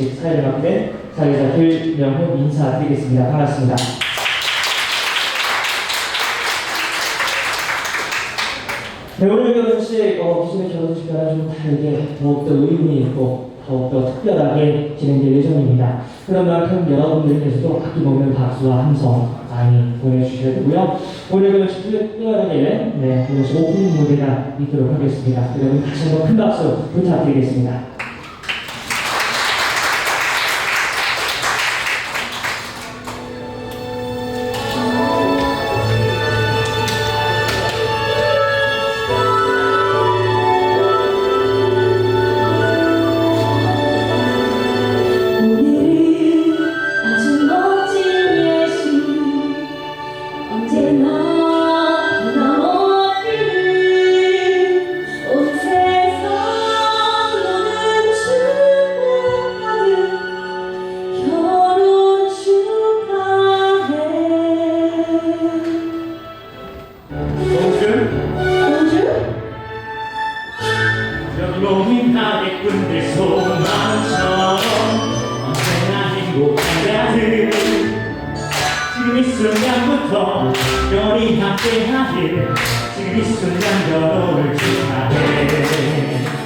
결혼식 사회를 맡게 된 사회자 길명훈 인사드리겠습니다. 반갑습니다. 네, 오늘 결혼식, 어, 기존의 결혼식과는 좀 다르게 더욱더 의미 있고 더욱더 특별하게 진행될 예정입니다. 그런 만큼 여러분들께서도 아낌없는 박수와 함성 많이 보내주셔야 되고요. 오늘 결혼식 특별하게 네, 결혼식 오프닝 무대가 있도록 하겠습니다. 여러분 다시 한번 큰 박수 부탁드리겠습니다. 이 순간부터 별이 함께하길 지금 이 순간 결혼을 축하해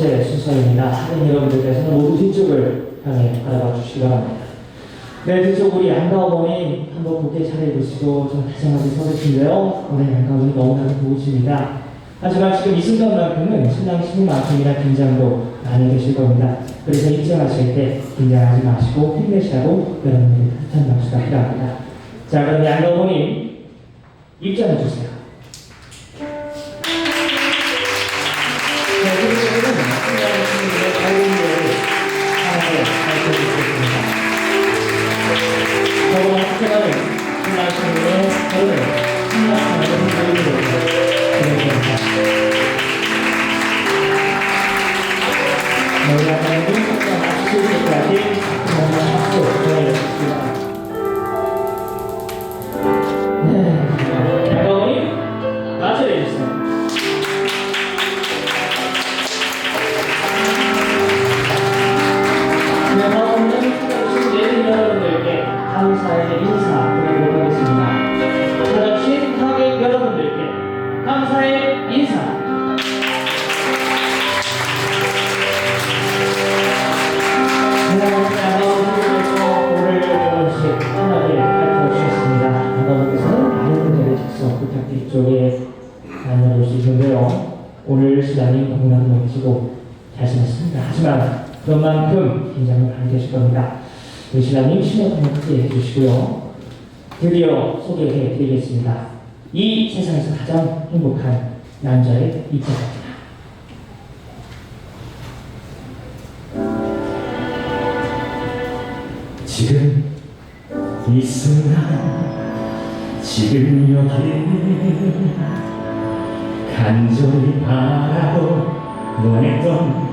번째 순서입니다. 하는 여러분들께서는 모두 뒤쪽을 향해 바라봐 주시기 바랍니다. 네, 뒤쪽 우리 양가 어머니 한번 곱게 차려입으시고 좀 다정하게 서 계신데요. 오늘 양가 어머니 너무나도 고우십니다. 하지만 지금 이 순간만큼은 신랑 신부만큼이나 긴장도 많이 되실 겁니다. 그래서 입장하실 때 긴장하지 마시고 힘내시라고 여러분들 따뜻한 박수가 필요합니다. 자, 그럼 양가 어머니 입장해 주세요. 진행됩니다. 저희 아빠는 석사 마치실 해주시고요. 드디어 소개해 드리겠습니다. 이 세상에서 가장 행복한 남자의 입장입니다. 지금 이 순간 지금 여기 간절히 바라고 원했던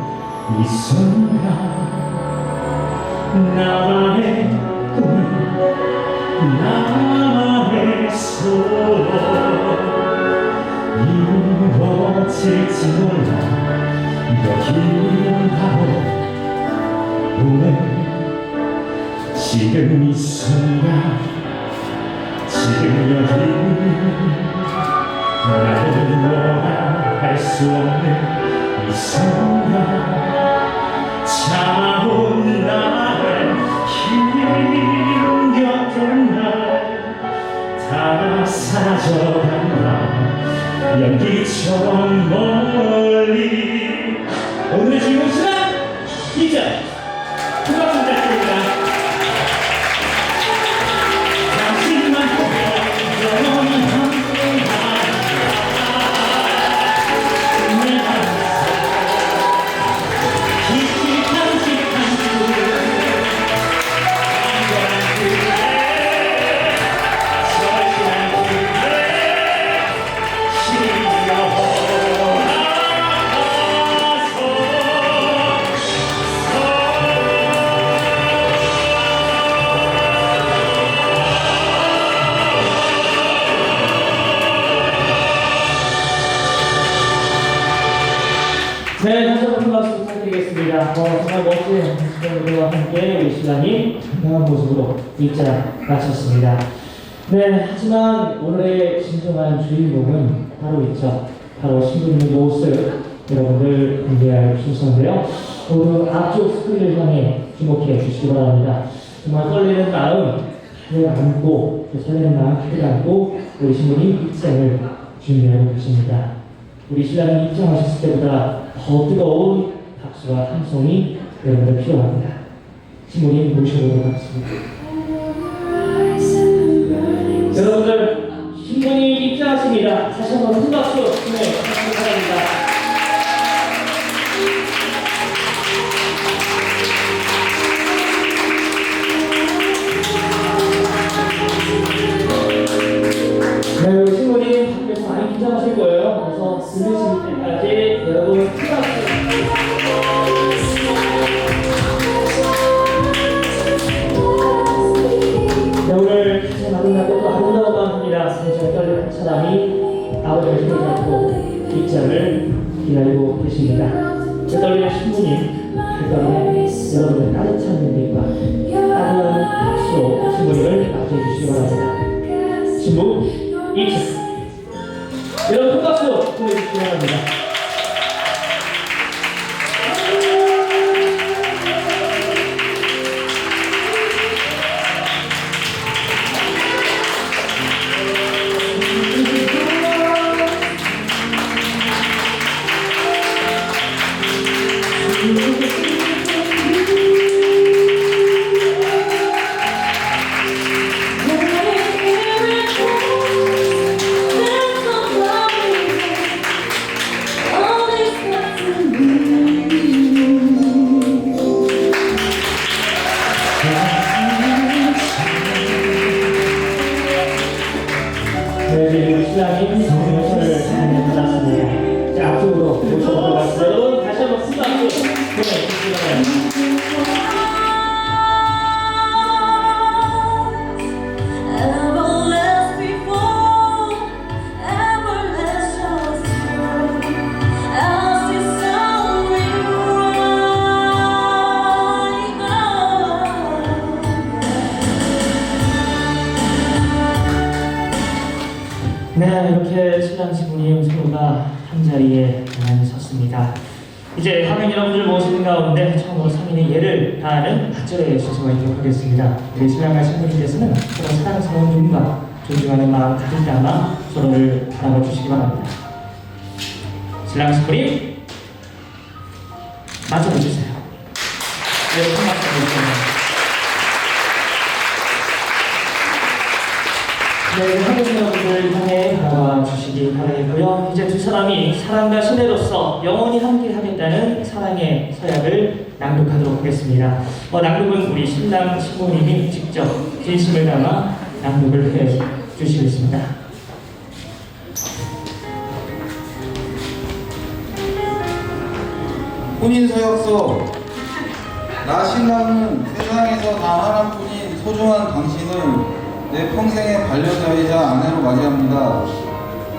이 순간 나만의 꿈 나만의 소원 이루어질지 몰라 여기 바로 오늘 지금 이 순간 지금 여기 나를 너나 할수 없는 이 순간 차온 날 사라져간다. 연기처럼 멀리. 오늘의 주인공 신랑 이제 어, 정말 멋진 시간과 함께 우리 신랑이 건강한 모습으로 입장 마쳤습니다. 네, 하지만 오늘의 진정한 주인공은 바로 있죠. 바로 신부님의 모습 여러분들 공개할 순서인데요. 오늘 앞쪽 스크린을 향해 주목해 주시기 바랍니다. 정말 떨리는 마음 가득 안고 또 설레는 마음 가득 안고 우리 신부님 입장을 준비하고 계십니다. 우리 신랑이 입장하셨을 때보다 더 뜨거운 박수와 함성이 여러분들 필요합니다. 신부님 모셔보도록 하겠습니다. 여러분들 신부님 입장하십니다. 다시 한번 큰 박수 이제 화면 여러분들 모시는 가운데 처음으로 3인의 예를 다하는 박절의 순서가 있도록 하겠습니다. 우리 신랑과 신부님께서는 서로 사랑스러운 눈과 존중하는 마음 가득 담아 서로를 바라봐 주시기 바랍니다. 신랑 신부님 맞춰 주세요. 네, 부탁드립니다. 네, 한국 여러분들 주시기 바라겠고요. 이제 두 사람이 사랑과 신뢰로서 영원히 함께 하겠다는 사랑의 서약을 낭독하도록 하겠습니다. 어, 낭독은 우리 신랑 신부님이 직접 진심을 담아 낭독을 해 주시겠습니다. 혼인서약서 나 신랑은 세상에서 단 하나뿐인 소중한 당신을 내 평생의 반려자이자 아내로 맞이합니다.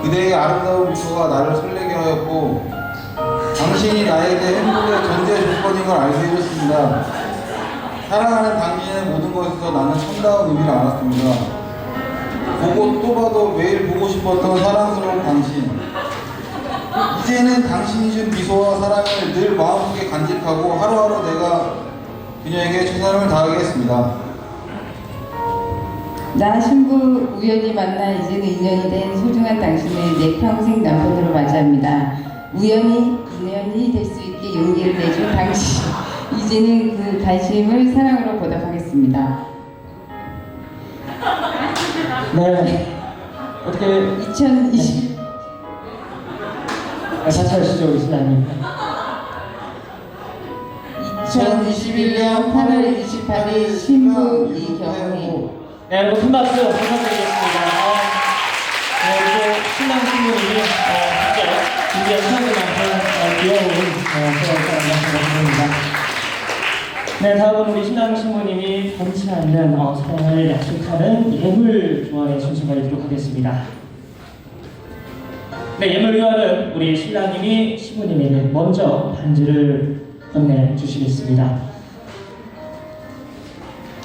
그대의 아름다운 미소가 나를 설레게 하였고 당신이 나에게 행복의 전제 조건인 걸 알게 해줬습니다. 사랑하는 당신의 모든 것에서 나는 참다운 의미를 알았습니다. 보고 또 봐도 매일 보고 싶었던 사랑스러운 당신. 이제는 당신이 준 미소와 사랑을 늘 마음속에 간직하고 하루하루 내가 그녀에게 최선을 다하겠습니다. 나 신부 우연히 만나 이제는 인연이 된 소중한 당신을 내 평생 남편으로 맞이합니다. 우연히 인연이 될 수 있게 용기를 내준 당신. 이제는 그 관심을 사랑으로 보답하겠습니다. 네, 어떻게 2020 같이 하시죠, 우리 신랑님. 2021년 8월 28일 신부 이경희 네, 여러분 큰 박수 부탁드리겠습니다. 어, 네, 이제 신랑 신부님이 어, 직접 준비한 사랑만큼 어, 귀여운 어, 서약을 남겨주십니다. 네, 다음은 우리 신랑 신부님이 변치 않는 어, 사랑을 약속하는 예물 교환의 순서가 있도록 하겠습니다. 네, 예물 교환은 우리 신랑님이 신부님에게 먼저 반지를 건네주시겠습니다.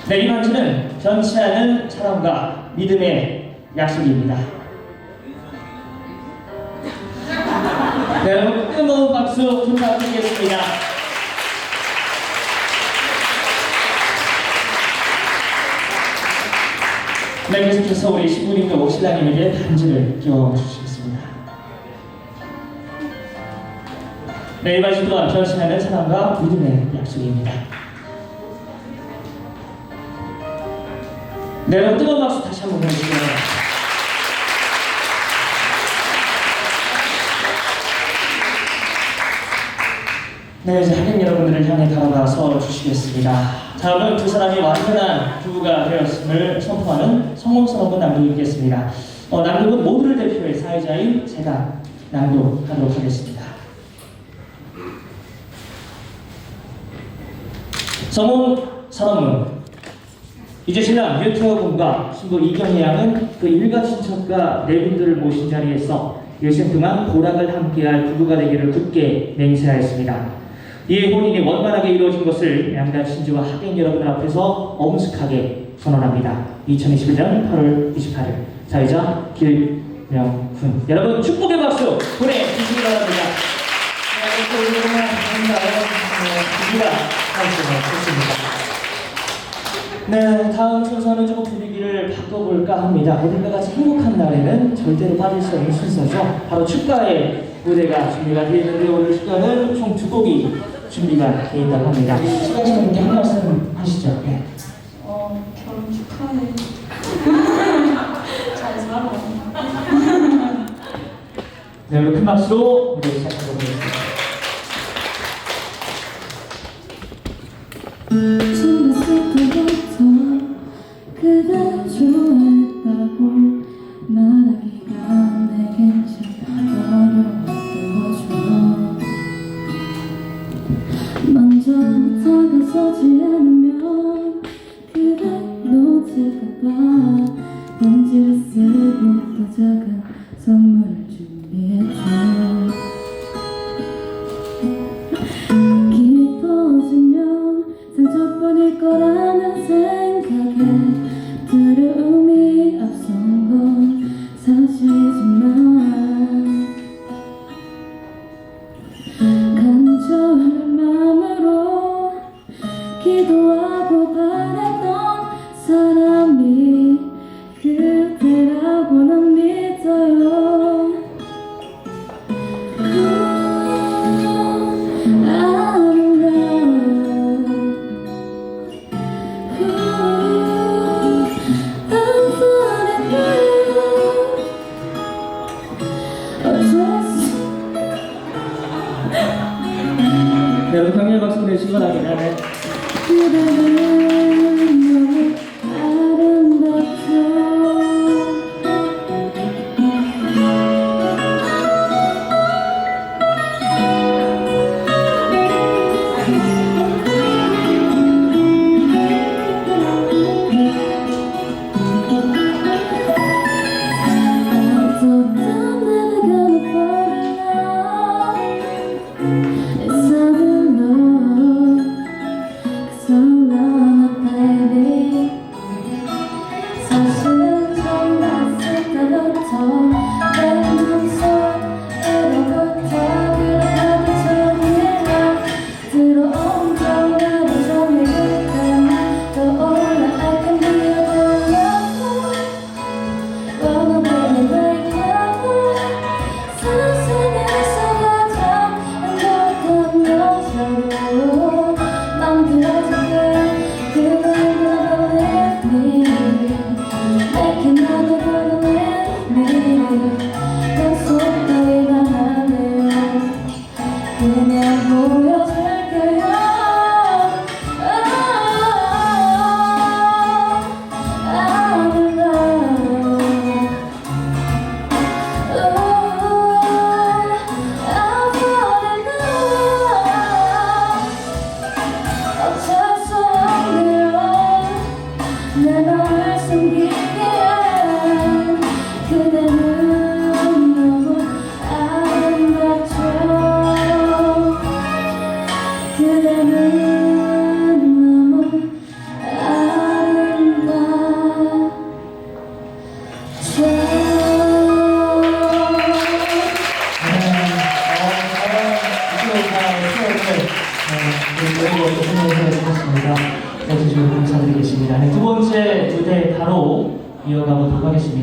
네, 이 반주는 변치 않은 사랑과 믿음의 약속입니다. 네, 여러분 뜨거운 박수 부탁드리겠습니다. 네, 계속해서 우리 신부님과 신랑님에게 반지를 끼워주시겠습니다. 네, 이 반주 또한 변치 않은 사랑과 믿음의 약속입니다. 네, 여러분 뜨거운 박수 다시 한번 보내주세요. 네, 이제 하객 여러분들을 향해 다가가서 주시겠습니다. 다음은 두 사람이 완전한 부부가 되었음을 선포하는 성공선언문 낭독이겠습니다. 어, 낭독은 모두를 대표해 사회자인 제가 낭독하도록 하겠습니다. 성공 선언문 이제 신랑 군과 신부 이경희 양은 그 일가 친척과 네 분들을 모신 자리에서 일생 동안 보락을 함께할 부부가 되기를 굳게 맹세하였습니다. 이의 혼인이 원만하게 이루어진 것을 양가 친지와 하객 여러분 앞에서 엄숙하게 선언합니다. 2021년 8월 28일 사회자 길명훈 여러분 축복의 박수 보내주시기 바랍니다. 네, 또 오늘은 아름다운 부부가 탄생했습니다. 네, 다음 순서는 조금 분위기를 바꿔볼까 합니다. 모두가 같이 행복한 날에는 절대로 빠질 수 없는 순서죠. 바로 축가의 무대가 준비가 되어 있는데 오늘 축가는 총 두 곡이 준비가 되어 있다고 합니다. 시간 씨님께 한 말씀 하시죠. 네. 어, 결혼 축하해. 잘 살아. 네, 여러분 큰 박수로 무대 시작하도록 하겠습니다.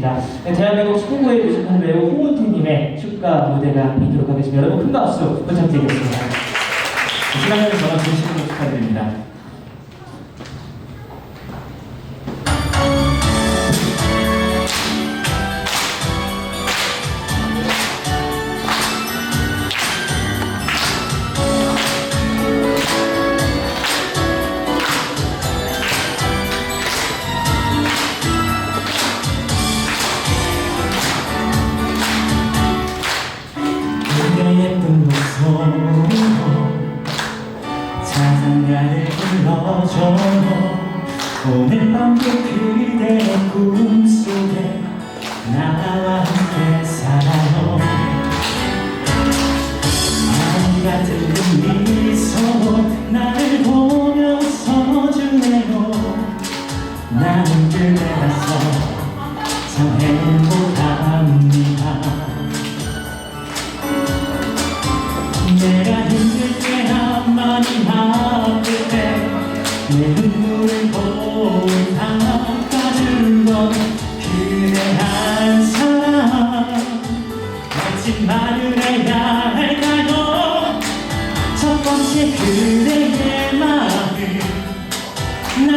하겠습니다. 네, 대한민국 최고의 뮤지컬 배우 홍은태님의 축가 무대가 있도록 하겠습니다. 여러분 큰 박수 부탁드리겠습니다. 시간에서 진심으로 축하드립니다. 오늘 밤도 그대의 꿈속에 나와 함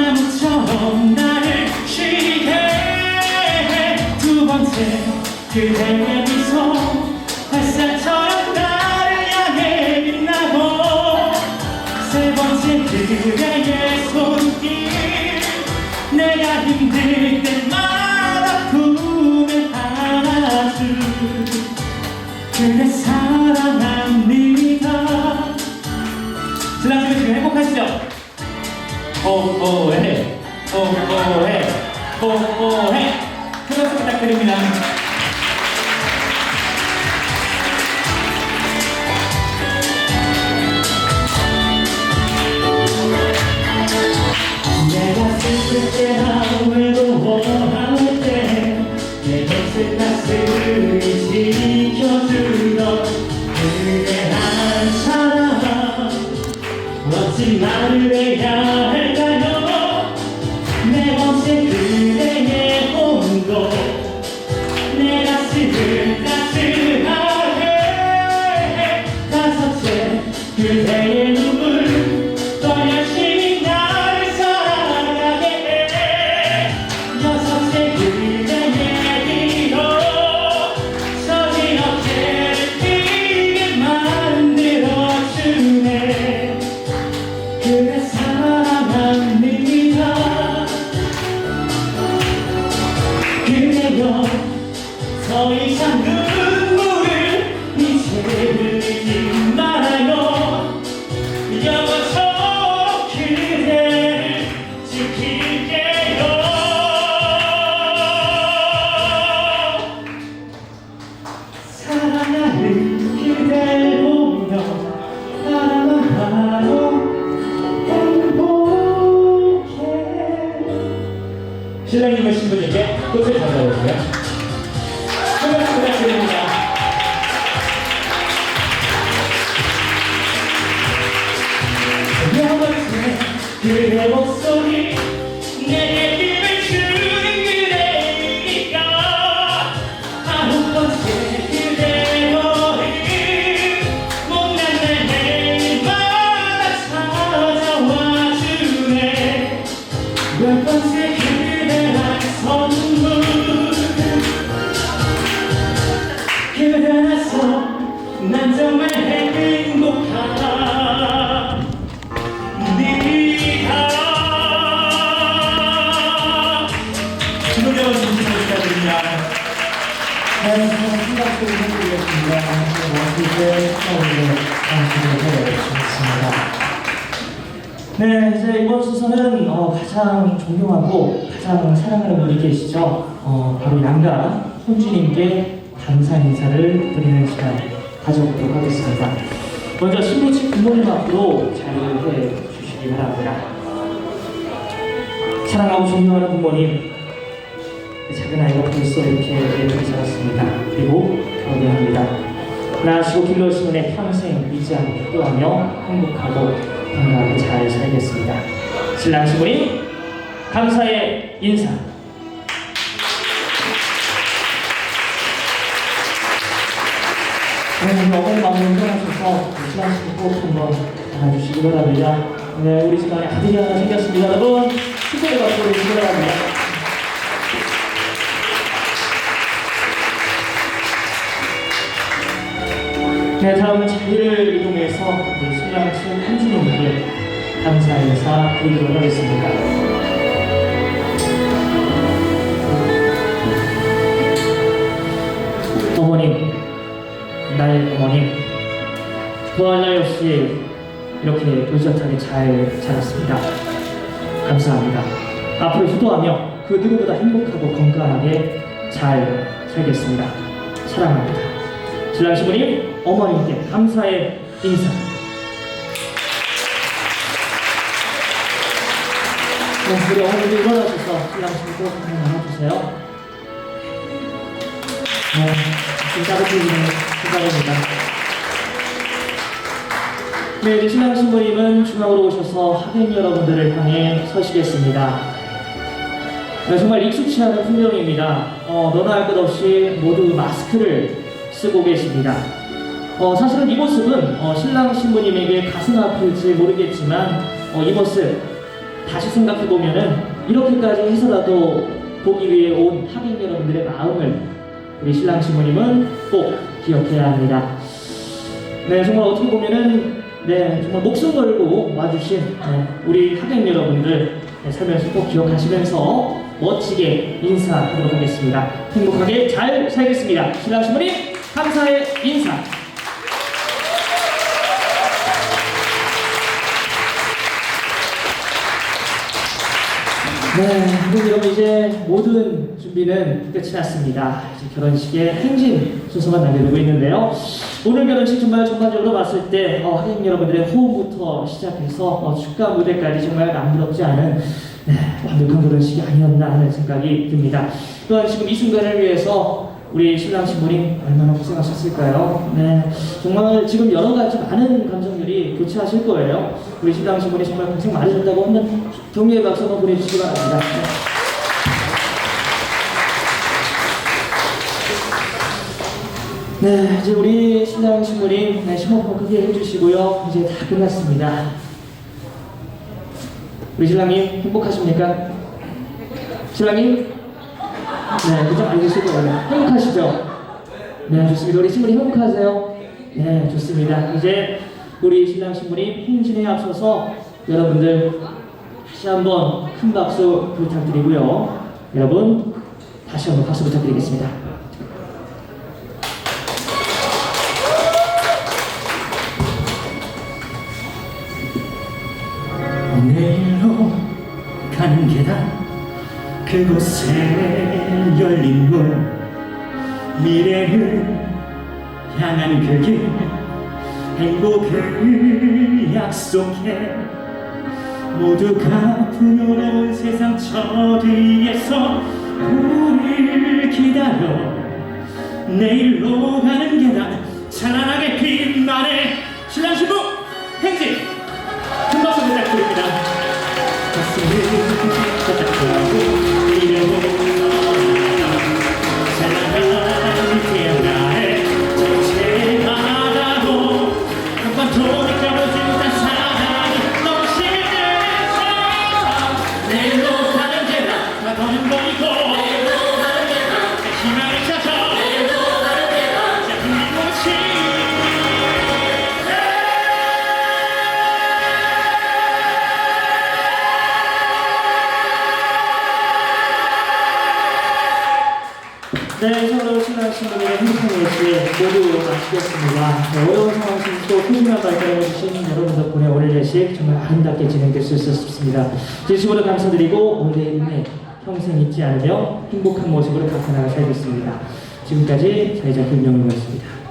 나무처럼 나를 쉬게 해 두 번째 그대의 뽀뽀해 뽀뽀해 뽀뽀해 영 네, 이제 이번 순서는 어, 가장 존경하고 가장 사랑하는 분이 계시죠. 어, 바로 양가 손주님께 감사 인사를 드리는 시간 가져보도록 하겠습니다. 먼저 신부집 부모님 앞으로 자리해 주시기 바랍니다. 사랑하고 존경하는 부모님, 작은 아이가 벌써 이렇게 예쁘게 자랐습니다. 그리고 결혼합니다. 나시고 길러시는 애 평생 잊지 않고 기도하며 행복하고 건강하게 살겠습니다. 신랑 신부님 감사의 인사. 네, 어머니 마음을 떠나셔서 신랑 신부 꼭 한번 안아주시기 바랍니다. 네, 우리 집안에 아들이 하나 생겼습니다. 여러분, 축하의 주시기 바랍니다. 네, 다음 자리를 이동해서 우리 친 한주님께 감사 인사 드리도록 하겠습니다. 어머님, 나의 어머님, 나위 없이 이렇게 의젓하게 잘 자랐습니다. 감사합니다. 앞으로 효도하며 그 누구보다 행복하고 건강하게 잘 살겠습니다. 사랑합니다. 신랑 신부님, 어머님께 감사의 인사. 네, 우리 어머님도 일어나셔서 신랑 신부 한번 나눠주세요. 네, 지금 따뜻해지는 시간입니다. 네, 이제 신랑 신부님은 중앙으로 오셔서 하객 여러분들을 향해 서시겠습니다. 네, 정말 익숙치 않은 풍경입니다. 어, 너나 할 것 없이 모두 마스크를 쓰고 계십니다. 어, 사실은 이 모습은 어, 신랑 신부님에게 가슴 아플지 모르겠지만 어, 이 모습 다시 생각해 보면은 이렇게까지 해서라도 보기 위해 온 하객 여러분들의 마음을 우리 신랑 신부님은 꼭 기억해야 합니다. 네, 정말 어떻게 보면은 네, 정말 목숨 걸고 와주신 네, 우리 하객 여러분들 네, 살면서 꼭 기억하시면서 멋지게 인사하도록 하겠습니다. 행복하게 잘 살겠습니다. 신랑 신부님 감사의 인사. 네, 그럼 여러분 이제 모든 준비는 끝이 났습니다. 이제 결혼식의 행진 순서만 남겨두고 있는데요. 오늘 결혼식 정말 전반적으로 봤을 때 어, 하객 여러분들의 호흡부터 시작해서 어, 축가 무대까지 정말 남부럽지 않은 네, 완벽한 결혼식이 아니었나 하는 생각이 듭니다. 또한 지금 이 순간을 위해서 우리 신랑 신부님 얼마나 고생하셨을까요? 네, 정말 지금 여러 가지 많은 감정들이 교차하실 거예요. 우리 신랑 신부님 정말 고생 많으셨다고 한번 격려의 박수 한번 보내주시기 바랍니다. 네. 네, 이제 우리 신랑 신부님 네, 심호흡 크게 해주시고요. 이제 다 끝났습니다. 우리 신랑님 행복하십니까? 신랑님? 네, 그점 알겠을 거예요. 행복하시죠? 네, 좋습니다. 우리 신부님 행복하세요? 네, 좋습니다. 이제 우리 신랑 신부님 행진에 앞서서 여러분들 다시 한번 큰 박수 부탁드리고요. 여러분 다시 한번 박수 부탁드리겠습니다. 내일로 가는 계단 그곳에 열린 문 미래를 향한 그길 행복을 약속해. 모두가 풍요로운 세상 저 뒤에서 우리를 기다려. 내일로 가는 계단 찬란하게 빛나네 신랑 신부 행진 신부님의 행복한 예식 모두 마치겠습니다. 네, 어려운 상황 속또 소중한 발걸음 해주신 여러분 덕분에 오늘 예식 정말 아름답게 진행될 수 있었습니다. 진심으로 감사드리고 오늘의 인내 평생 잊지 않으며 행복한 모습으로 각하나가 살겠습니다. 지금까지 사회자 김영우였습니다.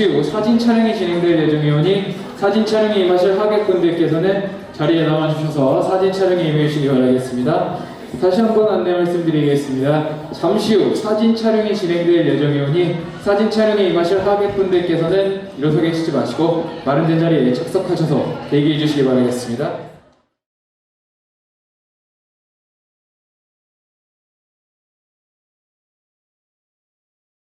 잠시 후 사진 촬영이 진행될 예정이오니 사진 촬영에 임하실 하객분들께서는 자리에 나와주셔서 사진 촬영에 임해주시기 바라겠습니다. 다시 한번 안내 말씀드리겠습니다. 잠시 후 사진 촬영이 진행될 예정이오니 사진 촬영에 임하실 하객분들께서는 일어서 계시지 마시고 마련된 자리에 착석하셔서 대기해 주시기 바라겠습니다.